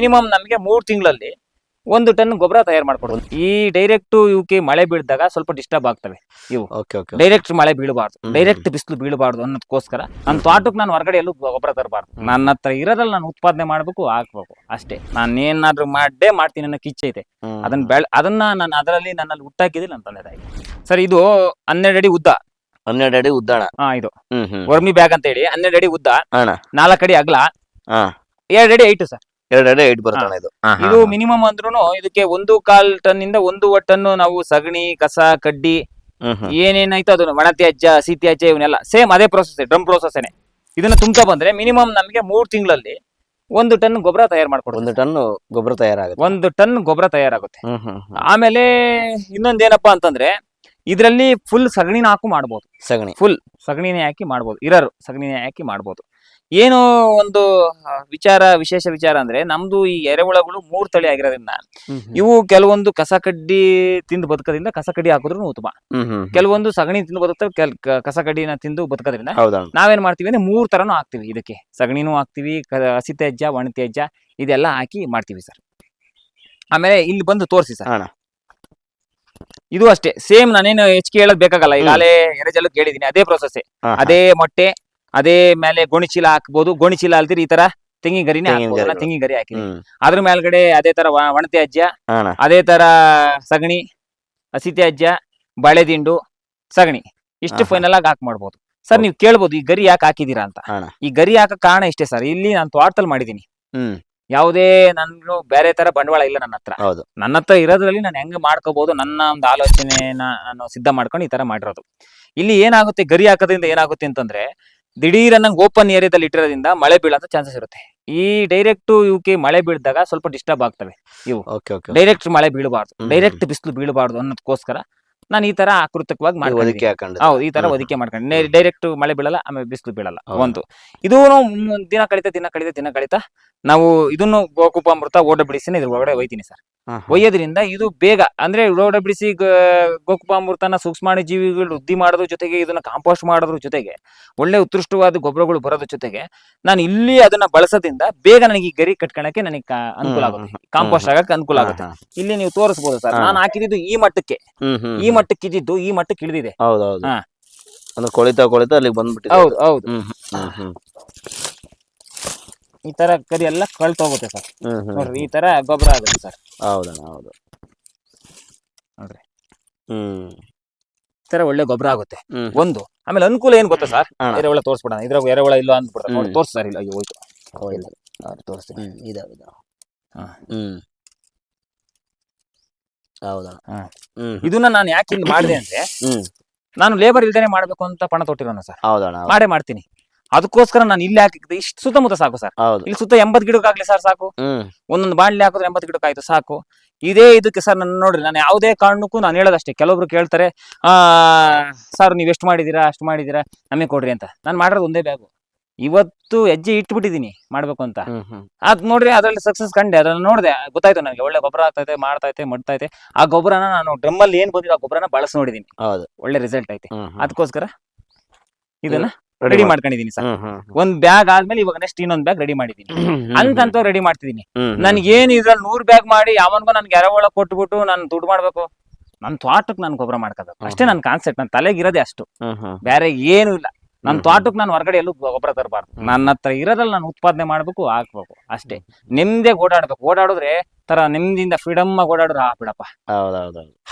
Minimum ನಮಗೆ ಮೂರು ತಿಂಗಳಲ್ಲಿ ಒಂದು ಟನ್ ಗೊಬ್ಬರ ತಯಾರು ಮಾಡ್ಕೊಡ್ಬೋದು. ಈ ಡೈರೆಕ್ಟ್ ಇವಕ್ಕೆ ಮಳೆ ಬೀಳ್ದಾಗ ಸ್ವಲ್ಪ ಡಿಸ್ಟರ್ಬ್ ಆಗ್ತವೆ ಇವು. ಡೈರೆಕ್ಟ್ ಮಳೆ ಬೀಳಬಾರ್ದು. ಡೈರೆಕ್ಟ್ ಬಿಸಿಲು ಬೀಳಬಾರ್ದು ಅನ್ನೋದಕ್ಕೋಸ್ಕರ ನನ್ನ ತೋಟಕ್ಕೆ ನಾನು ಹೊರಗಡೆ ಎಲ್ಲೂ ಗೊಬ್ಬರ ತರಬಾರ್ದು. ನನ್ನ ಹತ್ರ ಇರೋದ್ರಲ್ಲಿ ನಾನು ಉತ್ಪಾದನೆ ಮಾಡ್ಬೇಕು ಹಾಕ್ಬೇಕು. ಅಷ್ಟೇ. ನಾನು ಏನಾದ್ರೂ ಮಾಡೇ ಮಾಡ್ತೀನಿ ಅನ್ನೋ ಕಿಚ್ಚೈತೆ ಅದನ್ನ ಬೆಳ ಅದನ್ನ ನಾನು ಅದರಲ್ಲಿ ನನ್ನಲ್ಲಿ ಹುಟ್ಟಾಕಿದ್ದೀನಿ ನನ್ನ ತಂದೆ ತಾಯಿ ಸರ್ ಇದು ಹನ್ನೆರಡು ಅಡಿ ಉದ್ದ. ಹನ್ನೆರಡು ಅಡಿ ಉದ್ದಾಣ ಹಾ ಇದು. ವರ್ಮಿ ಬ್ಯಾಗ್ ಅಂತ ಹೇಳಿ ಹನ್ನೆರಡು ಅಡಿ ಉದ್ದ. ನಾಲ್ಕು ಅಡಿ ಅಗಲ. ಹಾ. ಎರಡು ಅಡಿ ಐಟು ಸರ್. ಎರಡು ಬರ್ತಾನೆ ಐಟ್ ಬರ್ತಣ್ಣ ಇದು. ಇದು. ಮಿನಿಮಮ್ ಅಂದ್ರೂ ಇದಕ್ಕೆ ಒಂದು ಕಾಲ್ ಟನ್ ಇಂದ ಒಂದು ಟನ್ ನಾವು ಸಗಣಿ ಕಸ ಕಡ್ಡಿ ಏನೇನಾಯ್ತು ಅದನ್ನು ಒಣ ತ್ಯಾಜ್ಯ ಹಸಿ ತ್ಯಾಜ್ಯ ಇವನ್ನೆಲ್ಲ ಸೇಮ್ ಅದೇ ಪ್ರೊಸೆಸ್ ಡ್ರಮ್ ಪ್ರೊಸೆಸ್ ಇದನ್ನ ತುಂಬಾ ಬಂದ್ರೆ ಮಿನಿಮಮ್ ನಮಗೆ ಮೂರ್ ತಿಂಗಳಲ್ಲಿ ಒಂದು ಟನ್ ಗೊಬ್ಬರ ತಯಾರು ಮಾಡ್ಕೊಡ್ತೀವಿ ಒಂದು ಟನ್ ಗೊಬ್ಬರ ತಯಾರಾಗುತ್ತೆ. ಒಂದು ಟನ್ ಗೊಬ್ಬರ ತಯಾರಾಗುತ್ತೆ. ಆಮೇಲೆ ಇನ್ನೊಂದ್ ಏನಪ್ಪಾ ಆಮೇಲೆ ಇನ್ನೊಂದೇನಪ್ಪಾ ಅಂತಂದ್ರೆ ಇದರಲ್ಲಿ ಫುಲ್ ಸಗಣಿನ ಹಾಕು ಮಾಡ್ಬೋದು. ಸಗಣಿ. ಫುಲ್ ಸಗಣಿನೇ ಹಾಕಿ ಮಾಡ್ಬೋದು. ಇರರು ಸಗಣಿನೇ ಹಾಕಿ ಮಾಡ್ಬೋದು. ಏನು ಒಂದು ವಿಚಾರ ವಿಶೇಷ ವಿಚಾರ ಅಂದ್ರೆ ನಮ್ದು ಈ ಎರೆಹುಳಗಳು ಮೂರ್ ತಳಿ ಆಗಿರೋದ್ರಿಂದ. ಇವು ಕೆಲವೊಂದು ಕಸ ಕಡ್ಡಿ ತಿಂದು ಬದುಕೋದ್ರಿಂದ ಕಸ ಕಡ್ಡಿ ಹಾಕಿದ್ರು ಉತ್ತಮ. ಕೆಲವೊಂದು ಸಗಣಿ ತಿಂದು ಬದುಕ್ತವೆ ಕೆಲ್ ಕಸ ಕಡ್ಡಿನ ತಿಂದು ಬದುಕೋದ್ರಿಂದ ನಾವೇನ್ ಮಾಡ್ತೀವಿ ಅಂದ್ರೆ ಮೂರ್ ತರನು ಹಾಕ್ತಿವಿ ಇದಕ್ಕೆ. ಸಗಣಿನೂ ಹಾಕ್ತಿವಿ ಹಸಿ ತ್ಯಾಜ್ಯ ಒಣ ತ್ಯಾಜ್ಯ ಇದೆಲ್ಲ ಹಾಕಿ ಮಾಡ್ತೀವಿ ಸರ್. ಆಮೇಲೆ ಇಲ್ಲಿ ಬಂದು ತೋರಿಸಿ ಸರ್. ಇದು ಅಷ್ಟೇ ಸೇಮ್ ನಾನೇನು ಹೆಚ್ಚಿಗೆ ಹೇಳೋದ್ ಬೇಕಾಗಲ್ಲ. ಈಗಾಗಲೇ ಎರೆಜಲು ಕೇಳಿದೀನಿ ಅದೇ ಪ್ರೊಸೆಸ್. ಅದೇ ಮೊಟ್ಟೆ ಅದೇ ಮೇಲೆ ಗೋಣಿಚೀಲ ಹಾಕ್ಬೋದು. ಗೋಣಿಚೀಲ ಅಲ್ದಿರಿ ಈ ತರ ತೆಂಗಿನ ಗರಿನೇ ತೆಂಗಿನ ಹಾಕ್ಬೋದು. ಗರಿಗಳು. ತೆಂಗಿನ ಗರಿ ಹಾಕಿದ್ವಿ ಹ್ಮ್. ಅದ್ರ ಮೇಲ್ಗಡೆ ಅದೇ ತರ ವ- ಅಜ್ಜ ಅಣ್ಣ ಅದೇ ತರ ಸಗಣಿ ಹಸಿ ತ್ಯಾಜ್ಯ ಬಾಳೆದಿಂಡು ಸಗಣಿ ಇಷ್ಟು ಆಹಾ. ಫೈನಲ್ ಆಗಿ ಹಾಕ್ ಮಾಡ್ಬೋದು. ಸರ್ ನೀವು ಕೇಳ್ಬೋದು ಈ ಗರಿ ಯಾಕೆ ಹಾಕಿದೀರಾ ಅಂತ. ಅಣ್ಣ ಈ ಗರಿ ಹಾಕಕ್ ಕಾರಣ ಇಷ್ಟೇ ಸರ್. ಇಲ್ಲಿ ನಾನು ತೋಟದಲ್ಲಿ ಮಾಡಿದೀನಿ ಹ್ಮ್. ಯಾವುದೇ ನನ್ನ ಬೇರೆ ತರ ಬಂಡವಾಳ ಇಲ್ಲ ನನ್ನ ಹತ್ರ. ಹೌದು. ನನ್ನ ಹತ್ರ ಇರೋದ್ರಲ್ಲಿ ನಾನು ಹೆಂಗ್ ಮಾಡ್ಕೋಬಹುದು ನನ್ನ ಒಂದು ಆಲೋಚನೆನ ನಾನು ಸಿದ್ಧ ಮಾಡ್ಕೊಂಡು ಈ ತರ ಮಾಡಿರೋದು. ಇಲ್ಲಿ ಏನಾಗುತ್ತೆ ಗರಿ ಹಾಕೋದ್ರಿಂದ ಏನಾಗುತ್ತೆ ಅಂತಂದ್ರೆ ದಿಢೀರ್ ನಂಗೆ ಓಪನ್ ಏರಿಯಾದಲ್ಲಿ ಇಟ್ಟಿರೋದ್ರಿಂದ ಮಳೆ ಬೀಳೋ ಚಾನ್ಸಸ್ ಇರುತ್ತೆ. ಈ ಡೈರೆಕ್ಟ್ ಇವಕ್ಕೆ ಮಳೆ ಬೀಳ್ದಾಗ ಸ್ವಲ್ಪ ಡಿಸ್ಟರ್ಬ್ ಆಗ್ತವೆ ಇವು. ಡೈರೆಕ್ಟ್ ಮಳೆ ಬೀಳಬಾರ್ದು. ಡೈರೆಕ್ಟ್ ಬಿಸಿಲು ಬೀಳಬಾರ್ದು ಅನ್ನೋದಕ್ಕೋಸ್ಕರ ನಾನು ಈ ತರ ಆಕೃತಕವಾಗಿ ಹೌದು ಈ ತರ. ಒದಿಕೆ ಮಾಡ್ಕೊಂಡು ಡೈರೆಕ್ಟ್ ಮಳೆ ಬೀಳಲ್ಲ ಆಮೇಲೆ ಬಿಸಿಲು ಬೀಳಲ್ಲ. ಒಂದು. ಇದು ದಿನ ಕಳಿತ ದಿನ ಕಳಿತ ದಿನ ಕಳಿತಾ ನಾವು ಇದನ್ನು ಗೋಕುಪಾಮೃತ ಓಡ ಬಿಡಿಸಿನ ಇದ್ರ ಒಳಗಡೆ ಒಯ್ತೀನಿ ಸರ್. ಒಯ್ಯೋದ್ರಿಂದ ಇದು ಬೇಗ ಅಂದ್ರೆ ಓಡ ಬಿಡಿಸಿ ಗೋಕುಪಾಮೃತನ ಸೂಕ್ಷ್ಮಾಣಿ ಜೀವಿಗಳು ವೃದ್ಧಿ ಮಾಡೋದ್ರ ಜೊತೆಗೆ ಇದನ್ನ ಕಾಂಪೋಸ್ಟ್ ಮಾಡೋದ್ರ ಜೊತೆಗೆ ಒಳ್ಳೆ ಉತ್ಕೃಷ್ಟವಾದ ಗೊಬ್ಬರಗಳು ಬರೋದ್ರ ಜೊತೆಗೆ ನಾನು ಇಲ್ಲಿ ಅದನ್ನ ಬಳಸೋದ್ರಿಂದ ಬೇಗ ನನಗೆ ಈ ಗರಿ ಕಟ್ಕೊಳಕ್ಕೆ ನನಗೆ ಅನುಕೂಲ ಆಗುತ್ತೆ. ಕಾಂಪೋಸ್ಟ್ ಆಗಕ್ಕೆ ಅನುಕೂಲ ಆಗುತ್ತೆ. ಇಲ್ಲಿ ನೀವು ತೋರಿಸಬಹುದು ಸರ್. ನಾನು ಹಾಕಿದ್ದು ಈ ಮಟ್ಟಕ್ಕೆ. ಈ ಮಟ್ಟಕ್ಕೆ ಇದ್ದಿದ್ದು ಈ ಮಟ್ಟಕ್ಕೆ ಇಳಿದಿದೆ. ಹೌದು ಕೊಳಿತಾ ಕೊಳಿತಾ ಅಲ್ಲಿಗೆ ಬಂದ್ಬಿಟ್ಟಿದೆ ಹೌದು ಹೌದು. ಹ್ಮ್ ಹ್ಮ್ ಹ್ಮ್. ಈ ತರ ಕರಿ ಎಲ್ಲ ಕಳ್ತೋಗುತ್ತೆ ಸರ್. ಹ್ಮ್ ಹ್ಮ್ ನೋಡ್ರಿ ಈ ತರ ಗೊಬ್ಬರ ಆಗುತ್ತೆ ಸರ್. ಹೌದಣ್ಣ ಹೌದು. ನೋಡ್ರಿ. ಹ್ಮ್. ಈ ತರ ಒಳ್ಳೆ ಗೊಬ್ಬರ ಆಗುತ್ತೆ. ಹ್ಮ್. ಒಂದು ಆಮೇಲೆ ಅನುಕೂಲ ಏನ್ ಗೊತ್ತಾ ಸರ್? ಅಣ್ಣ. ಎರೆಹುಳ ತೋರಿಸ್ಬಿಡೋಣ. ಇದ್ರಾಗ ಎರೆಹುಳ ಇಲ್ಲ ಅಂದ್ಬಿಡ್ತಾರೆ ನೋಡಿ ಹ್ಮ್. ತೋರ್ಸಿ ಸರ್ ಇಲ್ಲ. ಅಯ್ಯೋ ಹೋಯ್ತು. ಹೌದು. ಅವ್ರು ತೋರಿಸ್ತೀನಿ. ಹ್ಮ್. ಇದಾವ ಇದಾವೆ. ಹಾ. ಹ್ಮ್. ಹೌದಣ್ಣ ಹಾ. ಹ್ಮ್. ಇದನ್ನ ನಾನು ಯಾಕೆ ಹಿಂಗ್ ಮಾಡಿದೆ ಅಂದ್ರೆ ಹ್ಮ್. ನಾನು ಲೇಬರ್ ಇಲ್ದೇನೆ ಮಾಡ್ಬೇಕು ಅಂತ ಪಣ ತೊಟ್ಟಿರೋಣ ಸರ್. ಹೌದಣ್ಣ ಹೌದು. ಮಾಡೇ ಮಾಡ್ತೀನಿ. ಅದಕ್ಕೋಸ್ಕರ ನಾನು ಇಲ್ಲಿ ಹಾಕಿದ್ದೆ. ಇಷ್ಟು ಸುತ್ತಮುತ್ತ ಸಾಕು ಸರ್. ಹೌದು. ಇಲ್ಲಿ ಸುತ್ತ ಎಂಬತ್ ಗಿಡಕ್ಕಾಗ್ಲಿ ಸರ್ ಸಾಕು. ಹ್ಮ್. ಒಂದೊಂದು ಬಾಣ್ಲಿ ಹಾಕಿದ್ರೆ ಎಂಬತ್ ಗಿಡಕ್ಕಾಯ್ತು ಸಾಕು. ಇದೇ ಇದಕ್ಕೆ ಸರ್ ನನ್ನ ನೋಡ್ರಿ ನಾನು ಯಾವುದೇ ಕಾರಣಕ್ಕೂ ನಾನು ಹೇಳೋದಷ್ಟೇ. ಕೆಲವೊಬ್ರು ಕೇಳ್ತಾರೆ ಆ ಸರ್ ನೀವು ಎಷ್ಟು ಮಾಡಿದೀರಾ ಅಷ್ಟು ಮಾಡಿದೀರಾ ನಮಗೆ ಕೊಡ್ರಿ ಅಂತ. ನಾನು ಮಾಡಿರೋದು ಒಂದೇ ಬ್ಯಾಗು ಇವತ್ತು ಹೆಜ್ಜೆ ಇಟ್ಬಿಟ್ಟಿದೀನಿ ಮಾಡ್ಬೇಕು ಅಂತ. ಹ್ಮ್ ಹ್ಮ್. ಅದ್ ನೋಡ್ರಿ ಅದ್ರಲ್ಲಿ ಸಕ್ಸಸ್ ಕಂಡೆ. ಅದನ್ನ ನೋಡಿದೆ ಗೊತ್ತಾಯ್ತು ನನಗೆ ಒಳ್ಳೆ ಗೊಬ್ಬರ ಆಗ್ತೈತೆ ಮಾಡ್ತೈತೆ ಮಡ್ತೈತೆ. ಆ ಗೊಬ್ಬರನ ನಾನು ಡ್ರಮ್ ಅಲ್ಲಿ ಏನ್ ಬಂದಿದೆ ಆ ಗೊಬ್ಬರನ ಬಳಸಿ ನೋಡಿದೀನಿ ಹೌದು. ಒಳ್ಳೆ ರಿಸಲ್ಟ್ ಐತೆ. ಹ್ಮ್ ಹ್ಮ್. ಅದಕ್ಕೋಸ್ಕರ ಇದನ್ನ ರೆಡಿ ಮಾಡ್- ಮಾಡ್ಕೊಂಡಿದೀನಿ ಸರ್. ಒಂದ್ ಬ್ಯಾಗ್ ಆದ್ಮೇಲೆ ಇವಾಗ ನೆಕ್ಸ್ಟ್ ಇನ್ನೊಂದ್ ಬ್ಯಾಗ್ ರೆಡಿ ಮಾಡಿದೀನಿ. ಅಂತಂತ ರೆಡಿ ಮಾಡ್ತಿದೀನಿ. ಹ್ಮ್ ಹ್ಮ್. ನನ್ಗೆ ಏನ್ ಇದ್ರಲ್ಲಿ ನೂರ್ ಬ್ಯಾಗ್ ಮಾಡಿ ಯಾವನ್ಗೋ ನನ್ಗೆ ಎರವಳ ಕೊಟ್ಬಿಟ್ಟು ನಾನು ದುಡ್ಡು ಮಾಡ್ಬೇಕು. ನನ್ ತ್ವಾಟಕ್ ನಾನು ಗೊಬ್ಬರ ಮಾಡ್ಕೋಬೇಕು. ಅಷ್ಟೇ. ನನ್ ಕಾನ್ಸೆಪ್ಟ್ ನನ್ನ ತಲೆಗೆ ಇರೋದೇ ಅಷ್ಟು. ಬೇರೆ ಏನು ಇಲ್ಲ. ನನ್ನ. ತೋಟಕ್ಕೆ ನಾನು ಹೊರಗಡೆ ಎಲ್ಲೂ ಗೊಬ್ಬರ ತರಬಾರ್ದು. ನನ್ನ ಹತ್ರ ಇರೋದ್ರಲ್ಲಿ ನಾನು ಉತ್ಪಾದನೆ ಮಾಡ್ಬೇಕು ಹಾಕ್ಬೇಕು ಅಷ್ಟೇ. ನಿಮ್ದೇ ಓಡಾಡ್ಬೇಕು. ಓಡಾಡಿದ್ರೆ ತರ ನಿಮ್ದಿಂದ ಫ್ರೀಡಮ್ ಆಗಿ ಓಡಾಡಿದ್ರೆ ಆ ಬಿಡಪ್ಪ.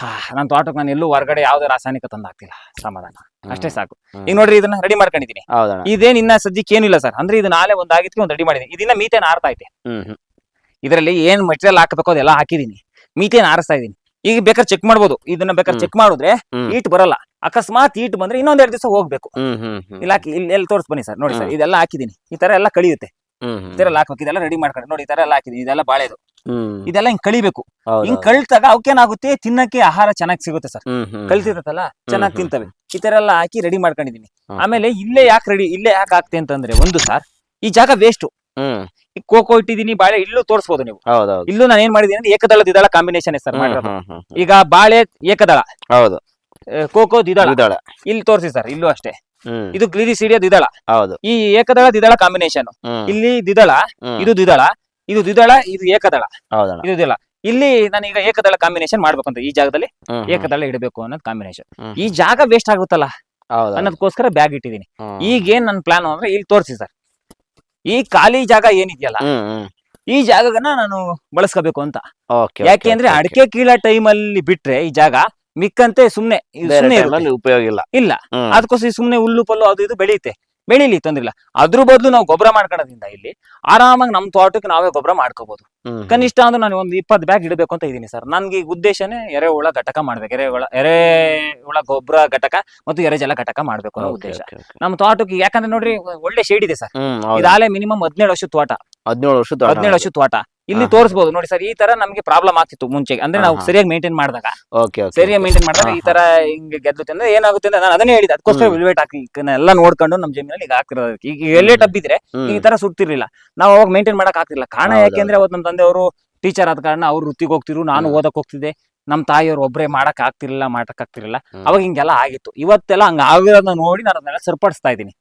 ಹಾ ನನ್ನ ತೋಟಕ್ಕೆ ನಾನು ಎಲ್ಲೂ ಹೊರಗಡೆ ಯಾವ್ದೇ ರಾಸಾಯನಿಕ ತಂದು ಹಾಕ್ತಿಲ್ಲ. ಸಮಾಧಾನ. ಅಷ್ಟೇ ಸಾಕು. ಈಗ ನೋಡ್ರಿ ಇದನ್ನ ರೆಡಿ ಮಾಡ್ಕೊಂಡಿದ್ದೀನಿ ಇದೇನ್ ಇನ್ನ ಸದ್ಯಕ್ಕೆ ಇಲ್ಲ ಸರ್. ಅಂದ್ರೆ ಇದು ನಾಳೆ ಒಂದ್ ಆಗಿದ್ಕೆ ಒಂದ್ ರೆಡಿ ಮಾಡಿದೀನಿ. ಇದನ್ನ ಮೀತೇನ್ ಆರ್ತಾ ಐತೆ. ಇದರಲ್ಲಿ ಏನ್ ಮೆಟೀರಿಯಲ್ ಹಾಕಬೇಕು ಅದೆಲ್ಲ ಹಾಕಿದೀನಿ. ಮೀತೇನ್ ಆರಿಸ್ತಾ ಇದೀನಿ. ಈಗ ಬೇಕಾದ್ರೆ ಚೆಕ್ ಮಾಡ್ಬೋದು. ಇದನ್ನ ಬೇಕಾದ್ರೆ. ಚೆಕ್ ಮಾಡಿದ್ರೆ. ಈಟ್ ಬರಲ್ಲ. ಅಕಸ್ಮಾತ್ ಈಟ್ ಬಂದ್ರೆ ಇನ್ನೊಂದ್ ಎರಡು ದಿವಸ ಹೋಗ್ಬೇಕು. ಇಲ್ಲ ಹಾಕಿ ಇಲ್ಲಿ ಎಲ್ಲಿ ತೋರಿಸ್ ಬನ್ನಿ ಸರ್ ನೋಡಿ ಸರ್. ಇದೆಲ್ಲ ಹಾಕಿದೀನಿ ಈ ತರ ಎಲ್ಲ ಕಳಿಯುತ್ತೆ. ಇತರ ಈ ತರ ಎಲ್ಲ ಹಾಕ್ಬೇಕು ಇದೆಲ್ಲ ರೆಡಿ ಮಾಡ್ಕೊಂಡು ನೋಡಿ ಈ ತರ ಎಲ್ಲ ಹಾಕಿದೀನಿ ಇದೆಲ್ಲ ಬಾಳೆದು ಇದೆಲ್ಲ ಹಿಂಗ್ ಕಳಿಬೇಕು. ಹಿಂಗ್. ಕಳ್ತಾಗ ಅವಕ್ಕೇನಾಗುತ್ತೆ ತಿನ್ನಕ್ಕೆ ಆಹಾರ ಚೆನ್ನಾಗಿ ಸಿಗುತ್ತೆ ಸರ್. ಕಲ್ತಿರತ್ತಲ್ಲ ಚೆನ್ನಾಗ್ ಕಳ್ತಿರತ್ತಲ್ಲ ಚೆನ್ನಾಗಿ ಹ್ಮ್. ತಿಂತವೆ. ಈ ತರ ಎಲ್ಲ ಹಾಕಿ ರೆಡಿ ಮಾಡ್ಕೊಂಡಿದೀನಿ ಆಮೇಲೆ ಇಲ್ಲೇ ಯಾಕೆ ರೆಡಿ ಇಲ್ಲೇ ಯಾಕೆ ಆಗ್ತೆ ಅಂತಂದ್ರೆ ಒಂದು ಸರ್ ಈ ಜಾಗ ವೇಸ್ಟ್ ಹ್ಮ್. ಈ ಕೋಕೋ ಇಟ್ಟಿದೀನಿ ಬಾಳೆ ಇಲ್ಲೂ ತೋರಿಸಬಹುದು ನೀವು. ಇಲ್ಲೂ ನಾನು ಏನ್ ಮಾಡಿದೀನಿ ಅಂದ್ರೆ ಏಕದಳ ದ್ವಿದಳ ಕಾಂಬಿನೇಷನ್ ಸರ್ ಮಾಡಿರೋದು. ಈಗ ಬಾಳೆ ಏಕದಳ. ಹೌದು. ಕೋಕೋ ದ್ವಿದಳ. ದ್ವಿದಳ. ಇಲ್ಲಿ ತೋರಿಸಿ ಸರ್ ಇಲ್ಲೂ ಅಷ್ಟೇ. ಇದು ಇದು ಗ್ಲಿರಿಸಿಡಿಯ ದ್ವಿದಳ. ಹೌದು. ಈ ಏಕದಳ ದ್ವಿದಳ ಕಾಂಬಿನೇಷನ್ ಇಲ್ಲಿ ದ್ವಿದಳ ಇದು ದ್ವಿದಳ ಇದು ದ್ವಿದಳ ಇದು ಏಕದಳ. ಇದು ದ್ವಿದಳ. ಇಲ್ಲಿ ನಾನೀಗ ಏಕದಳ ಕಾಂಬಿನೇಷನ್ ಮಾಡ್ಬೇಕು ಅಂತ ಈ ಜಾಗದಲ್ಲಿ ಏಕದಳ ಇಡಬೇಕು ಅನ್ನೋದು ಕಾಂಬಿನೇಷನ್ ಈ ಜಾಗ ವೇಸ್ಟ್ ಆಗುತ್ತಲ್ಲ. ಅನ್ನೋದಕ್ಕೋಸ್ಕರ ಬ್ಯಾಗ್ ಇಟ್ಟಿದ್ದೀನಿ. ಈಗ ಏನ್ ನನ್ನ ಪ್ಲಾನ್ ಅಂದ್ರೆ ಇಲ್ಲಿ ತೋರಿಸಿ ಸರ್ ಈ ಖಾಲಿ ಜಾಗ ಏನಿದೆಯಲ್ಲ ಈ ಜಾಗನ ನಾನು ಬಳಸ್ಕೋಬೇಕು ಅಂತ. ಯಾಕೆ ಅಂದ್ರೆ ಅಡಿಕೆ ಕೀಳ ಟೈಮ್ ಅಲ್ಲಿ ಬಿಟ್ರೆ ಈ ಜಾಗ ಮಿಕ್ಕಂತೆ ಸುಮ್ನೆ ಸುಮ್ನೆ ಉಪಯೋಗ ಇಲ್ಲ. ಇಲ್ಲ. ಅದಕ್ಕೋಸ್ಕರ ಸುಮ್ನೆ ಹುಲ್ಲು ಪಲ್ಲು ಅದು ಇದು ಬೆಳೆಯುತ್ತೆ. ಬೆಳೀಲಿ ತೊಂದ್ರೆ ಇಲ್ಲ ಅದ್ರ ಬದಲು ನಾವು ಗೊಬ್ಬರ ಮಾಡ್ಕೊಳ್ಳೋದ್ರಿಂದ ಇಲ್ಲಿ ಆರಾಮಾಗಿ ನಮ್ಮ ತೋಟಕ್ಕೆ ನಾವೇ ಗೊಬ್ಬರ ಮಾಡ್ಕೋಬಹುದು ಕನಿಷ್ಠ ಅಂದ್ರೆ ನಾನು ಒಂದು ಇಪ್ಪತ್ತು ಬ್ಯಾಗ್ ಇಡಬೇಕು ಅಂತ ಇದೀನಿ ಸರ್. ನನ್ಗೆ ಈಗ ಉದ್ದೇಶನೇ ಎರೆಹುಳ ಘಟಕ ಮಾಡ್ಬೇಕು. ಎರೆಹುಳ ಎರೆಹುಳ ಗೊಬ್ಬರ ಘಟಕ ಮತ್ತು ಎರೆಜಲ ಘಟಕ ಮಾಡ್ಬೇಕು ಅನ್ನೋ ಉದ್ದೇಶ. ನಮ್ಮ ತೋಟಕ್ಕೆ ಯಾಕಂದ್ರೆ ನೋಡ್ರಿ ಒಳ್ಳೆ ಶೇಡ್ ಇದೆ ಸರ್. ಇದಾಲೆ ಮಿನಿಮಮ್ ಹದಿನೇಳು ವರ್ಷ ತೋಟ. ಹದಿನೇಳು ವರ್ಷ ಹದಿನೇಳು ವರ್ಷ ತೋಟ. ಇಲ್ಲಿ. ತೋರಿಸಬಹುದು ನೋಡಿ ಸರ್ ಈ ತರ ನಮಗೆ ಪ್ರಾಬ್ಲಮ್ ಆಗ್ತಿತ್ತು ಮುಂಚೆ. ಅಂದ್ರೆ ನಾವು. ಸರಿಯಾಗಿ ಮೇಂಟೈನ್ ಮಾಡಿದಾಗ. ಓಕೆ ಸರಿಯಾಗಿ ಮೇಂಟೈನ್ ಮಾಡಿದಾಗ ಈ ತರ ಹಿಂಗೆ ಗೆದ್ದುತ್ತೆ ಅಂದ್ರೆ ಏನಾಗುತ್ತೆ ಅಂದ್ರೆ ನಾನು ಅದನ್ನೇ ಹೇಳಿದೆ ಅದಕ್ಕೋಸ್ಕರ ವಿಲ್ವೇಟ್ ಹಾಕಿ ಎಲ್ಲ ನೋಡ್ಕೊಂಡು ನಮ್ಮ ಜಮೀನಲ್ಲಿ ಈಗ ಹಾಕ್ತಿರೋದು ಈಗ ಎಲ್ಲೇ ಹ್ಮ್. ಟಬ್ ಇದ್ರೆ ಹ್ಮ್, ಈ ತರ ಸುಡ್ತಿರ್ಲಿಲ್ಲ. ನಾವು ಅವಾಗ ಮೇಂಟೈನ್ ಮಾಡಕ್ ಆಗ್ತಿಲ್ಲ ಕಾರಣ ಯಾಕೆಂದ್ರೆ ಅವತ್ತು ನಮ್ಮ ತಂದೆ ಅವರು ಟೀಚರ್ ಆದ ಕಾರಣ ಅವ್ರು ವೃತ್ತಿಗೆ ಹೋಗ್ತಿರು ನಾನು. ಓದಕ್ ಹೋಗ್ತಿದ್ದೆ. ನಮ್ಮ ತಾಯಿಯವ್ರು ಒಬ್ಬರೇ ಮಾಡಕ್ ಆಗ್ತಿರ್ಲಿಲ್ಲ ಮಾಡಕ್ ಆಗ್ತಿರ್ಲಿಲ್ಲ. ಅವಾಗ ಹಿಂಗೆಲ್ಲ ಆಗಿತ್ತು. ಇವತ್ತೆಲ್ಲ ಹಂಗ ಆಗಿರೋದನ್ನ ನೋಡಿ ನಾನು ಅದನ್ನೆಲ್ಲ ಸರಿಪಡಿಸ್ತಾ ಇದ್ದೀನಿ.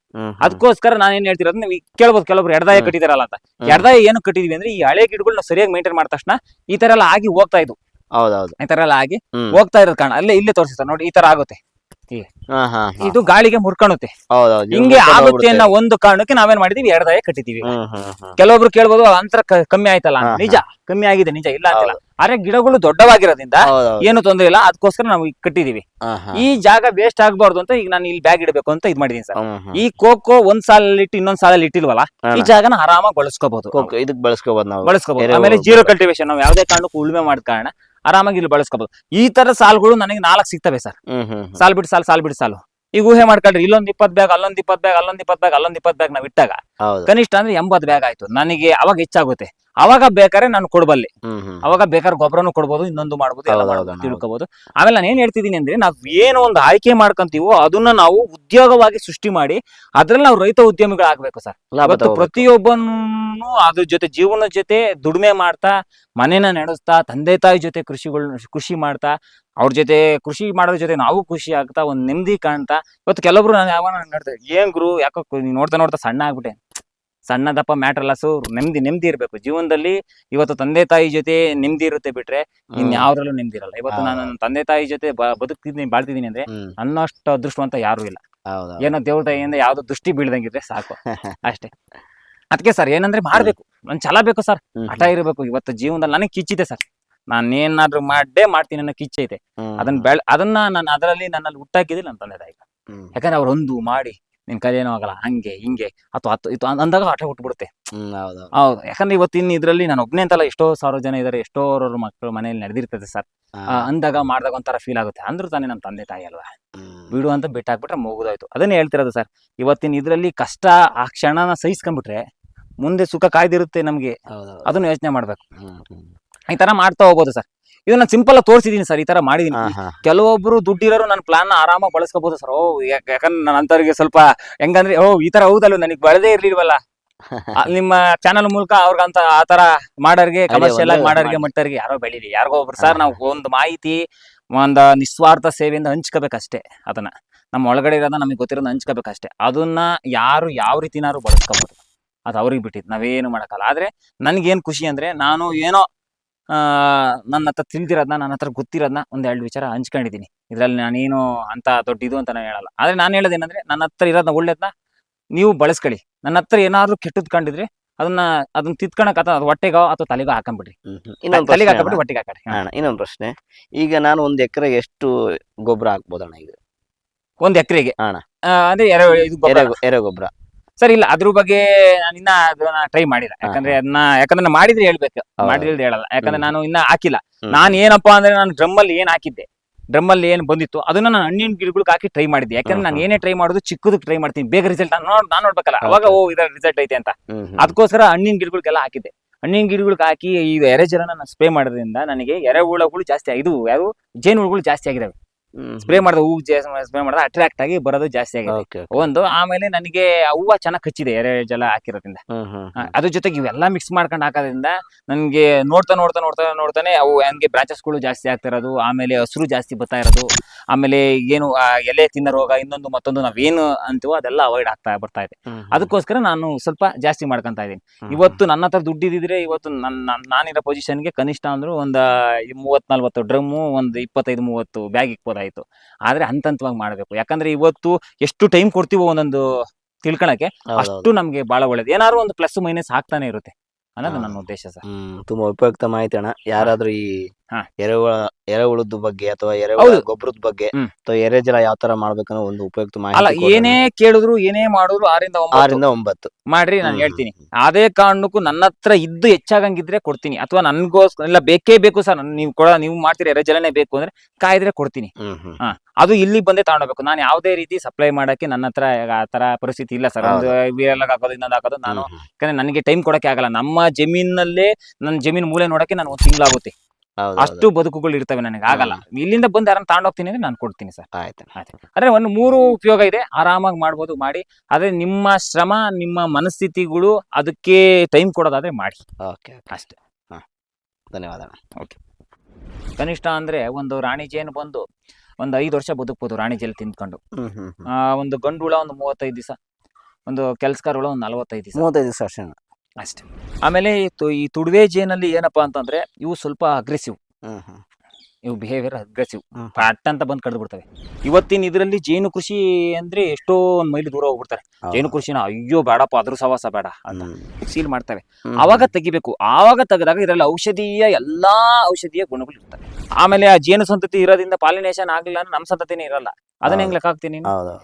ಅದಕ್ಕೋಸ್ಕರ ನಾನು ಏನ್ ಹೇಳ್ತಿರೋದು ನೀವು ಕೇಳ್ಬೋದು ಕೆಲವೊಬ್ರು ಎಡದಾಯ ಕಟ್ಟಿದಾರಲ್ಲ ಅಂತ. ಎಡದಾಯ ಏನು ಕಟ್ಟಿದೀವಿ ಅಂದ್ರೆ ಈ ಹಳೆ ಗಿಡಗಳು ನಾವು ಸರಿಯಾಗಿ ಮೇಂಟೈನ್ ಮಾಡಿದ ತಕ್ಷಣ ಈ ತರ ಎಲ್ಲ ಆಗಿ ಹೋಗ್ತಾ ಇದ್ವು. ಹೌದೌದು. ಈ ತರ ಎಲ್ಲ ಆಗಿ ಹೋಗ್ತಾ ಇರೋದ್ ಕಾರಣ. ಅಲ್ಲೇ ಇಲ್ಲೇ ತೋರಿಸ್ತಾರೆ ನೋಡಿ ಈ ತರ ಆಗುತ್ತೆ. ಇದು ಗಾಳಿಗೆ ಮುರ್ಕೊಳುತ್ತೆ ಹಿಂಗೆ ಆಗುತ್ತೆ. ಅನ್ನೋ ಒಂದು ಕಾರಣಕ್ಕೆ ನಾವೇನ್ ಮಾಡಿದೀವಿ ಎರಡದಾಯ ಕಟ್ಟಿದೀವಿ. ಕೆಲವೊಬ್ರು ಕೇಳ್ಬೋದು ಅಂತರ ಕಮ್ಮಿ ಆಯ್ತಲ್ಲ. ನಿಜ ಕಮ್ಮಿ ಆಗಿದೆ ನಿಜ ಇಲ್ಲ ಅಂತಿಲ್ಲ ಅರೆ ಆದ್ರೆ ಗಿಡಗಳು ದೊಡ್ಡವಾಗಿರೋದ್ರಿಂದ. ಏನು ತೊಂದ್ರೆ ಇಲ್ಲ ಅದಕ್ಕೋಸ್ಕರ ನಾವು ಕಟ್ಟಿದೀವಿ. ಈ ಜಾಗ ವೇಸ್ಟ್ ಆಗ್ಬಾರ್ದು ಅಂತ ಈಗ ನಾನು ಇಲ್ಲಿ ಬ್ಯಾಗ್ ಇಡಬೇಕು ಅಂತ ಇದ್ ಮಾಡಿದೀನಿ ಸರ್. ಈ ಕೋಕೋ ಒಂದ್ ಸಾಲಲ್ಲಿ ಇಟ್ಟು ಇನ್ನೊಂದ್ ಸಾಲಲ್ಲಿ ಇಟ್ಟಿಲ್ವಲ್ಲ ಈ ಜಾಗನ ಆರಾಮಾಗಿ ಬಳಸ್ಕೋಬಹುದು ಕೋಕೋ ಇದಕ್ ಬಳಸ್ಕೋಬಹುದು ನಾವು ಬಳಸ್ಕೋಬಹುದು ಆಮೇಲೆ ಜೀರೋ. ಕಲ್ಟಿವೇಶನ್ ನಾವು ಯಾವ್ದೇ ಕಾರಣಕ್ಕೂ ಉಳುಮೆ ಮಾಡಿದ ಕಾರಣ ಆರಾಮಾಗಿ ಇಲ್ಲಿ ಬಳಸ್ಕೋಬಹುದು ಈ ತರ ಸಾಲುಗಳು ನನಗೆ ನಾಲ್ಕು ಸಿಗ್ತವೆ ಸರ್. ಸಾಲ್ ಬಿಟ್ಟು ಸಾಲು ಸಾಲ್ ಬಿಟ್ಟು ಸಾಲು. ಈಗ ಊಹೆ ಮಾಡ್ಕೊಳ್ರಿ ಇಲ್ಲೊಂದ್ ಇಪ್ಪತ್ ಬ್ಯಾಗ್ ಅಲ್ಲೊಂದ್ ಇಪ್ಪತ್ ಬ್ಯಾಗ್ ಅಲ್ಲೊಂದ್ ಇಪ್ಪತ್ ಬ್ಯಾಗ್ ಅಲ್ಲೊಂದ್ ಇಪ್ಪತ್ ಬ್ಯಾಗ್ ನಾವ್ ಇಟ್ಟಾಗ ಕನಿಷ್ಠ ಅಂದ್ರೆ ಎಂಬತ್ ಬ್ಯಾಗ್ ಆಯ್ತು. ನನಗೆ ಅವಾಗ ಹೆಚ್ಚಾಗುತ್ತೆ. ಅವಾಗ ಬೇಕಾದ್ರೆ ನಾನು ಕೊಡಬಲ್ಲೆ. ಅವಾಗ ಬೇಕಾದ್ರೆ ಗೊಬ್ಬರನು ಕೊಡ್ಬೋದು ಇನ್ನೊಂದು ಮಾಡ್ಬೋದು ಎಲ್ಲ ಮಾಡ್ಬೋದು, ತಿಳ್ಕೊಬಹುದು ಆಮೇಲೆ ನಾನು ಏನ್ ಹೇಳ್ತಿದ್ದೀನಿ ಅಂದ್ರೆ ನಾವು ಏನು ಒಂದು ಆಯ್ಕೆ ಮಾಡ್ಕೊಂತೀವೋ ಅದನ್ನ ನಾವು ಉದ್ಯೋಗವಾಗಿ ಸೃಷ್ಟಿ ಮಾಡಿ ಅದ್ರಲ್ಲಿ ನಾವು ರೈತ ಉದ್ಯಮಿಗಳಾಗಬೇಕು ಸರ್. ಇವತ್ತು ಪ್ರತಿಯೊಬ್ಬನು ಅದ್ರ ಜೊತೆ ಜೀವನದ ಜೊತೆ ದುಡಿಮೆ ಮಾಡ್ತಾ ಮನೇನ ನಡೆಸ್ತಾ ತಂದೆ ತಾಯಿ ಜೊತೆ ಕೃಷಿಗಳು ಕೃಷಿ ಮಾಡ್ತಾ ಅವ್ರ ಜೊತೆ ಕೃಷಿ ಮಾಡೋದ್ರ ಜೊತೆ ನಾವು ಖುಷಿ ಆಗ್ತಾ ಒಂದ್ ನೆಮ್ಮದಿ ಕಾಣ್ತಾ ಇವತ್ತು ಕೆಲವರು ನಾನು ಯಾವಾಗ ನೋಡ್ತೇವೆ ಏನ್ ಗುರು ಯಾಕೋ ನೋಡ್ತಾ ನೋಡ್ತಾ ಸಣ್ಣ ಆಗ್ಬಿಟ್ಟೆ. ಸಣ್ಣದಪ್ಪ ಮ್ಯಾಟರ್ ನೆಮ್ಮದಿ ನೆಮ್ಮದಿ ಇರಬೇಕು. ಜೀವನದಲ್ಲಿ ಇವತ್ತು ತಂದೆ ತಾಯಿ ಜೊತೆ ನೆಮ್ಮದಿ ಇರುತ್ತೆ ಬಿಟ್ರೆ ಇನ್. ಯಾವ್ದ್ರಲ್ಲೂ ನೆಮ್ಮದಿ ಇರಲ್ಲ. ಇವತ್ತು ನಾನು ನನ್ನ ತಂದೆ ತಾಯಿ ಜೊತೆ ಬದುಕ್ತಿದ್ದೀನಿ ಬಾಳ್ತಿದ್ದೀನಿ ಅಂದ್ರೆ ಅನ್ನೋಷ್ಟು ಅದೃಷ್ಟವಂತ ಯಾರು ಇಲ್ಲ. ಏನೋ ದೇವ್ರ ದಯೆಯಿಂದ ಯಾವ್ದೋ ದೃಷ್ಟಿ ಬೀಳ್ದಂಗಿದ್ರೆ ಸಾಕು. ಅಷ್ಟೇ. ಅದಕ್ಕೆ ಸರ್ ಏನಂದ್ರೆ ಮಾಡ್ಬೇಕು. ನನ್ ಛಲ ಬೇಕು ಸರ್ ಹಠ ಇರಬೇಕು. ಇವತ್ತು ಜೀವನದಲ್ಲಿ ನನಗೆ ಕಿಚ್ಚಿದೆ ಸರ್ ನಾನು ಏನಾದ್ರೂ ಮಾಡೇ ಮಾಡ್ತೀನಿ ಅನ್ನೋ ಕಿಚ್ಚ ಐತೆ ಅದನ್ನ ಬೆಳ ಅದನ್ನ ನಾನು ಅದರಲ್ಲಿ ನನ್ನಲ್ಲಿ ಹುಟ್ಟಾಕಿದ್ರೆ ನನ್ನ ತಂದೆ ತಾಯಿ. ಯಾಕಂದ್ರೆ ಅವ್ರು ಒಂದು ಮಾಡಿ ನಿನ್ ಕಲೆನೂ ಆಗಲ್ಲ ಹಂಗೆ ಹಿಂಗೆ ಅಥವಾ ಹತ್ತು ಇತ್ತು ಅಂದಾಗ ಹಠ ಹುಟ್ಬಿಡುತ್ತೆ. ಹ್ಮ್ ಹೌದೌದು. ಹೌದು. ಯಾಕಂದ್ರೆ ಇವತ್ತಿನ ಇದ್ರಲ್ಲಿ ನಾನು ಒಬ್ನೇ ಅಂತಲ್ಲ ಎಷ್ಟೋ ಸಾವಿರ ಜನ ಇದಾರೆ ಎಷ್ಟೋ ಅವ್ರವ್ರ ಮಕ್ಕಳು ಮನೇಲಿ ನಡೆದಿರ್ತದೆ ಸರ್. ಅಂದಾಗ ಮಾಡ್ದಾಗ ಒಂಥರ ಫೀಲ್ ಆಗುತ್ತೆ. ಅಂದ್ರೂ ತಾನೇ ನಮ್ಮ ತಂದೆ ತಾಯಿ ಅಲ್ವಾ. ಬಿಡು ಅಂತ ಬಿಟ್ಟಾಕ್ಬಿಟ್ರೆ ಮುಗಿದೋಯ್ತು. ಅದನ್ನೇ ಹೇಳ್ತಿರೋದು ಸರ್ ಇವತ್ತಿನ ಇದ್ರಲ್ಲಿ ಕಷ್ಟ ಆ ಕ್ಷಣನ ಸಹಿಸ್ಕೊಂಡ್ಬಿಟ್ರೆ ಮುಂದೆ ಸುಖ ಕಾಯ್ದಿರುತ್ತೆ ನಮಗೆ. ಅದನ್ನು ಯೋಚನೆ ಮಾಡ್ಬೇಕು. ಈ ತರ ಮಾಡ್ತಾ ಹೋಗ್ಬೋದು ಸರ್. ಇದನ್ನ ಸಿಂಪಲ್ ಆಗಿ ತೋರಿಸಿದೀನಿ ಸರ್ ಈ ತರ ಮಾಡಿದೀನಿ. ಕೆಲವೊಬ್ರು ದುಡ್ಡಿರೋರು ನನ್ನ ಪ್ಲಾನ್ ಆರಾಮಾಗಿ ಬಳಸ್ಕೋಬಹುದು ಸರ್. ಓ ಯಾಕ್- ಯಾಕಂದ್ರೆ ನನ್ನ ಅಂತವ್ರಿಗೆ ಸ್ವಲ್ಪ ಹೆಂಗಂದ್ರೆ ಓ ಈ ತರ ಹೌದಲ್ಲ ನನಗೆ ಬಳದೇ ಇರ್ಲಿಲ್ವಲ್ಲ? ನಿಮ್ಮ ಚಾನಲ್ ಮೂಲಕ ಅವ್ರಿಗಂತ ಆ ತರ ಮಾಡೋರ್ಗೆ ಕಮರ್ಷಿಯಲ್ ಆಗಿ ಮಾಡೋರಿಗೆ ಮಾಡೋರ್ಗೆ ಮಾಡಿ. ಮಟ್ಟರ್ಗೆ ಯಾರೋ ಬೆಳೀಲಿ. ಯಾರಿಗೋ ಒಬ್ರು ಸರ್ ನಾವು ಒಂದು ಮಾಹಿತಿ ಒಂದು ನಿಸ್ವಾರ್ಥ ಸೇವೆಯಿಂದ ಹಂಚ್ಕೋಬೇಕಷ್ಟೇ ಅದನ್ನ. ನಮ್ಮ ಒಳಗಡೆ ಇರೋದನ್ನ ನಮಗೆ ಗೊತ್ತಿರೋದು ಹಂಚ್ಕೋಬೇಕಷ್ಟೇ. ಅದನ್ನ ಯಾರು ಯಾವ ರೀತಿನಾರು ಬಳಸ್ಕೋಬಹುದು ಅದು ಅವ್ರಿಗೆ ಬಿಟ್ಟಿದ್ದು ನಾವೇನು ಮಾಡೋಕ್ಕಲ್ಲ. ಆದ್ರೆ ನನಗೇನು ಖುಷಿ ಅಂದ್ರೆ ನಾನು ಏನೋ ನನ್ನ ಹತ್ರ ತಿಳಿದಿರೋದನ್ನ ನನ್ನ ಹತ್ರ ಗೊತ್ತಿರೋದನ್ನ ಒಂದ್ ಎರಡು ವಿಚಾರ ಹಂಚ್ಕೊಂಡಿದ್ದೀನಿ ಇದರಲ್ಲಿ ನಾನೇನು ಅಂತ ದೊಡ್ಡದು ಅಂತ ನಾನು ಹೇಳಲ್ಲ. ಆದ್ರೆ ನಾನು ಹೇಳೋದೇನಂದ್ರೆ ನನ್ನ ಹತ್ರ ಇರೋದನ್ನ ಒಳ್ಳೇದನ್ನ ನೀವು ಬಳಸ್ಕೊಳ್ಳಿ. ನನ್ನ ಹತ್ರ ಏನಾದರೂ ಕೆಟ್ಟದ್ದು ಕಂಡಿದ್ರೆ ಅದನ್ನ ಅದನ್ನ ತಿತ್ಕೊಳಕ್ ಅಥವಾ ಅದು ಹೊಟ್ಟೆಗೋ ಅಥವಾ ತಲೆಗೋ ಹಾಕೊಂಡ್ಬಿಡ್ರಿ ಇನ್ನೊಂದು ತಲೆಗೆ ಪ್ರಶ್ನೆ ಹಾಕೊಂಡ್ಬಿಟ್ಟು. ಹೊಟ್ಟೆಗೆ ಹಾಕಡಿ ಅಣ್ಣ, ಇನ್ನೊಂದು ಪ್ರಶ್ನೆ. ಈಗ ನಾನು ಒಂದು ಎಕರೆಗೆ ಎಷ್ಟು ಗೊಬ್ಬರ ಹಾಕ್ಬೋದಣ್ಣ ಈಗ? ಒಂದು ಎಕರೆಗೆ? ಅಣ್ಣ. ಅಂದ್ರೆ ಎರೆ ಇದು ಎರೆ ಗೊಬ್ಬರ. ಸರ್ ಇಲ್ಲ ಅದ್ರ ಬಗ್ಗೆ ನಾನು ಇನ್ನ ಅದನ್ನ ಟ್ರೈ ಮಾಡಿಲ್ಲ. ಯಾಕಂದ್ರೆ ಅದನ್ನ ಯಾಕಂದ್ರೆ ನಾನು ಮಾಡಿದ್ರೆ ಹೇಳ್ಬೇಕು. ಮಾಡಿದ್ರೆ ಹೇಳಲ್ಲ. ಯಾಕಂದ್ರೆ ನಾನು ಇನ್ನ ಹಾಕಿಲ್ಲ. ನಾನ್ ಏನಪ್ಪಾ ಅಂದ್ರೆ ನಾನು ಡ್ರಮ್ ಅಲ್ಲಿ ಏನ್ ಹಾಕಿದ್ದೆ ಡ್ರಮ್ ಅಲ್ಲಿ ಏನ್ ಬಂದಿತ್ತು ಅದನ್ನ ನಾನು ಹಣ್ಣಿನ ಗಿಡಗಳಿಗೆ ಹಾಕಿ ಟ್ರೈ ಮಾಡಿದ್ದೆ. ಯಾಕಂದ್ರೆ ನಾನು ಏನೇ ಟ್ರೈ ಮಾಡೋದು ಚಿಕ್ಕದಕ್ಕೆ ಟ್ರೈ ಮಾಡ್ತೀನಿ. ಬೇಗ ರಿಸಲ್ಟ್ ನಾನು ನೋಡ್ ನಾನು ನೋಡ್ಬೇಕಲ್ಲ. ಅವಾಗ ಓ ಇದರ ರಿಸಲ್ಟ್ ಐತೆ ಅಂತ. ಅದಕ್ಕೋಸ್ಕರ ಹಣ್ಣಿನ ಗಿಡಗಳಿಗೆಲ್ಲ ಹಾಕಿದ್ದೆ. ಹಣ್ಣಿನ ಗಿಡಗಳಿಗೆ ಹಾಕಿ ಈ ಎರೆಜಲನ ನಾನು ಸ್ಪ್ರೇ ಮಾಡೋದ್ರಿಂದ ನನಗೆ ಎರೆಹುಳಗಳು ಜಾಸ್ತಿ ಇದು ಇದು ಜೇನು ಹುಳಗಳು ಜಾಸ್ತಿ ಆಗಿದಾವೆ. ಸ್ಪ್ರೇ ಮಾಡಿದ ಹೂವು ಸ್ಪ್ರೇ ಮಾಡಿದ ಅಟ್ರಾಕ್ಟ್ ಆಗಿ ಬರೋದು ಜಾಸ್ತಿ ಆಗಿದೆ ಒಂದು ಆಮೇಲೆ ನನಗೆ ಹೂವ ಚೆನ್ನಾಗಿ ಕಚ್ಚಿದೆ ಎರೆ ಜಲ ಹಾಕಿರೋದ್ರಿಂದ. ಅದ್ರ ಜೊತೆಗೆ ಇವೆಲ್ಲ ಮಿಕ್ಸ್ ಮಾಡ್ಕೊಂಡು ಹಾಕೋದ್ರಿಂದ ನನಗೆ ನೋಡ್ತಾ ನೋಡ್ತಾ ನೋಡ್ತಾ ನೋಡ್ತಾನೆ ಅವು ಹಂಗೆ ಬ್ರಾಂಚಸ್ಗಳು ಜಾಸ್ತಿ ಆಗ್ತಾ ಇರೋದು ಆಮೇಲೆ ಹಸಿರು ಜಾಸ್ತಿ ಬರ್ತಾ ಇರೋದು ಆಮೇಲೆ ಏನು ಎಲೆ ತಿನ್ನ ರೋಗ ಇನ್ನೊಂದು ಮತ್ತೊಂದು ನಾವೇನು ಅಂತೀವೋ ಅದೆಲ್ಲ ಅವಾಯ್ಡ್ ಆಗ್ತಾ ಬರ್ತಾ ಇದೆ. ಅದಕ್ಕೋಸ್ಕರ ನಾನು ಸ್ವಲ್ಪ ಜಾಸ್ತಿ ಮಾಡ್ಕೊಂತ ಇದ್ದೀನಿ. ಇವತ್ತು ನನ್ನ ಹತ್ರ ದುಡ್ಡಿದ್ರೆ ಇವತ್ತು ನನ್ನ ನಾನಿರೋ ಪೊಸಿಷನ್ಗೆ ಕನಿಷ್ಠ ಅಂದ್ರು ಒಂದು ಮೂವತ್ ನಲ್ವತ್ತು ಡ್ರಮ್ಮು ಒಂದು ಇಪ್ಪತ್ತೈದು ಮೂವತ್ತು ಬ್ಯಾಗ್ ಇಕ್ಬೋದಾಯ್ತು ಆದ್ರೆ ಹಂತ ಹಂತವಾಗಿ ಮಾಡಬೇಕು. ಯಾಕಂದ್ರೆ ಇವತ್ತು ಎಷ್ಟು ಟೈಮ್ ಕೊಡ್ತೀವೋ ಒಂದೊಂದು ತಿಳ್ಕೊಳಕ್ಕೆ ಅಷ್ಟು ನಮಗೆ ಬಹಳ ಒಳ್ಳೇದು. ಏನಾದ್ರು ಒಂದು ಪ್ಲಸ್ ಮೈನಸ್ ಆಗ್ತಾನೆ ಇರುತ್ತೆ ಅನ್ನೋದು ನನ್ನ ಉದ್ದೇಶ ಸರ್. ತುಂಬಾ ಉಪಯುಕ್ತ ಮಾಹಿತಿ ಅಣ್ಣ. ಯಾರಾದ್ರೂ ಈ ಹಾ. ಎರೆಹುಳ ಎರೆಹುಳದ ಬಗ್ಗೆ ಅಥವಾ ಎರೆಹುಳ ಹೌದು. ಗೊಬ್ಬರದ ಬಗ್ಗೆ ಹ್ಮ್. ಅಥವಾ ಎರೆಜಲ ಯಾವ ತರ ಮಾಡ್ಬೇಕನ್ನೋ ಒಂದು ಉಪಯುಕ್ತ ಅಲ್ಲ ಮಾಹಿತಿ ಏನೇ ಕೇಳಿದ್ರು ಏನೇ ಮಾಡಿದ್ರು ಆರಿಂದ ಒಂಬತ್ತು. ಆರಿಂದ ಒಂಬತ್ತು. ಮಾಡ್ರಿ ನಾನು ಹ್ಮ್, ಹೇಳ್ತೀನಿ. ಅದೇ ಕಾರಣಕ್ಕೂ ನನ್ನ ಹತ್ರ ಇದ್ದು ಹೆಚ್ಚಾಗಂಗಿದ್ರೆ ಕೊಡ್ತೀನಿ. ಅಥವಾ ನನ್ಗೋಸ್ಕರ ಇಲ್ಲ ಬೇಕೇ ಬೇಕು ಸರ್. ನೀವು ಕೊಡ ನೀವು ಮಾಡ್ತೀರಿ ಎರೆಜಲನೇ ಬೇಕು ಅಂದ್ರೆ ಕಾಯ್ದ್ರೆ ಕೊಡ್ತೀನಿ. ಹ್ಮ್ ಹ್ಮ್. ಹಾ. ಅದು ಇಲ್ಲಿ ಬಂದೇ ತಗೊಂಡೋಗ್ಬೇಕು. ನಾನು ಯಾವುದೇ ರೀತಿ ಸಪ್ಲೈ ಮಾಡಕ್ಕೆ ನನ್ನ ಹತ್ರ ಆ ತರ ಪರಿಸ್ಥಿತಿ ಇಲ್ಲ ಸರ್. ಒಂದು ವೀರೆಲ್ಲ ಹಾಕೋದು ಇನ್ನೊಂದು ಹಾಕೋದು ನಾನು ಹ್ಮ್, ಹ್ಮ್. ಯಾಕಂದ್ರೆ ನನಗೆ ಟೈಮ್ ಕೊಡಕ್ಕೆ ಆಗಲ್ಲ. ನಮ್ಮ ಜಮೀನಲ್ಲೇ ನನ್ನ ಜಮೀನ್ ಮೂಲೆ ನೋಡಕ್ಕೆ ನಾನು ಒಂದು ತಿಂಗಳಾಗುತ್ತೆ. ಹೌದು, ಅಷ್ಟು ಬದುಕುಗಳು ಇರ್ತವೆ ನನಗೆ ಆಗಲ್ಲ. ಇಲ್ಲಿಂದ ಬಂದು ಯಾರನ್ನ ತಗೊಂಡೋಗ್ತೀನಿ ಅಂದ್ರೆ ನಾನು ಕೊಡ್ತೀನಿ ಸರ್. ಆಯ್ತು. ಅಂದ್ರೆ ಒಂದು ಮೂರು ಉಪಯೋಗ ಇದೆ ಆರಾಮಾಗಿ ಮಾಡ್ಬೋದು ಮಾಡಿ. ಆದ್ರೆ ನಿಮ್ಮ ಶ್ರಮ ನಿಮ್ಮ ಮನಸ್ಥಿತಿಗಳು ಅದಕ್ಕೆ ಟೈಮ್ ಕೊಡೋದಾದ್ರೆ ಮಾಡಿ. ಓಕೆ ಅಷ್ಟೇ. ಧನ್ಯವಾದ ಓಕೆ. ಕನಿಷ್ಠ ಅಂದ್ರೆ ಒಂದು ರಾಣಿ ಜೇನು ಬಂದು ಒಂದು ಐದು ವರ್ಷ ಬದುಕ್ಬೋದು ರಾಣಿ ಜೇಲ್ ತಿಂದ್ಕೊಂಡು. ಹ್ಮ್ ಹ್ಮ್ ಹ್ಮ್. ಆ, ಒಂದು ಗಂಡು ಹುಳ ಒಂದು ಮೂವತ್ತೈದು ದಿವಸ ಒಂದು ಕೆಲ್ಸಕಾರ ಹುಳ ಒಂದು ನಲವತ್ತೈದು ದಿವಸ. ಮೂವತ್ತೈದು ದಿವಸ ಅಷ್ಟೇ ಅಣ್ಣ. ಅಷ್ಟೇ. ಆಮೇಲೆ ಈ ತು- ಈ ತುಡುವೆ ಜೇನಲ್ಲಿ ಏನಪ್ಪಾ ಅಂತಂದ್ರೆ ಇವು ಸ್ವಲ್ಪ ಅಗ್ರೆಸಿವ್ ಹ್ಮ್ ಹ್ಮ್ ಇವು ಬಿಹೇವಿಯರ್ ಅಗ್ರೆಸಿವ್ ಹ್ಮ್. ಪಟ್ ಅಂತ ಬಂದು ಕಡ್ದು ಬಿಡ್ತವೆ. ಇವತ್ತಿನ ಇದರಲ್ಲಿ ಜೇನು ಕೃಷಿ ಅಂದ್ರೆ ಎಷ್ಟೋ ಒಂದ್ ಮೈಲಿ ದೂರ ಹೋಗ್ಬಿಡ್ತಾರೆ. ಹೌದು. ಜೇನು ಕೃಷಿನ ಅಯ್ಯೋ ಬೇಡಪ್ಪ ಅದ್ರ ಸವಾಸ ಬೇಡ ಅಂತ. ಹ್ಮ್. ಸೀಲ್ ಮಾಡ್ತವೆ. ಹ್ಮ್. ಅವಾಗ ತೆಗಿಬೇಕು. ಆವಾಗ ತೆಗೆದಾಗ ಇದರಲ್ಲಿ ಔಷಧೀಯ ಎಲ್ಲಾ ಔಷಧೀಯ ಗುಣಗಳು ಇರ್ತವೆ. ಆಮೇಲೆ ಆ ಜೇನು ಸಂತತಿ ಇರೋದ್ರಿಂದ ಪಾಲಿನೇಷನ್ ಆಗಲಿಲ್ಲ ಅಂದ್ರೆ ನಮ್ಮ ಸಂತತಿನೇ ಇರಲ್ಲ. ಅದನ್ನ ಹೆಂಗ್ ಲೆಕ್ಕ ಹಾಕ್ತೀನಿ ನೀನು? ಹೌದು.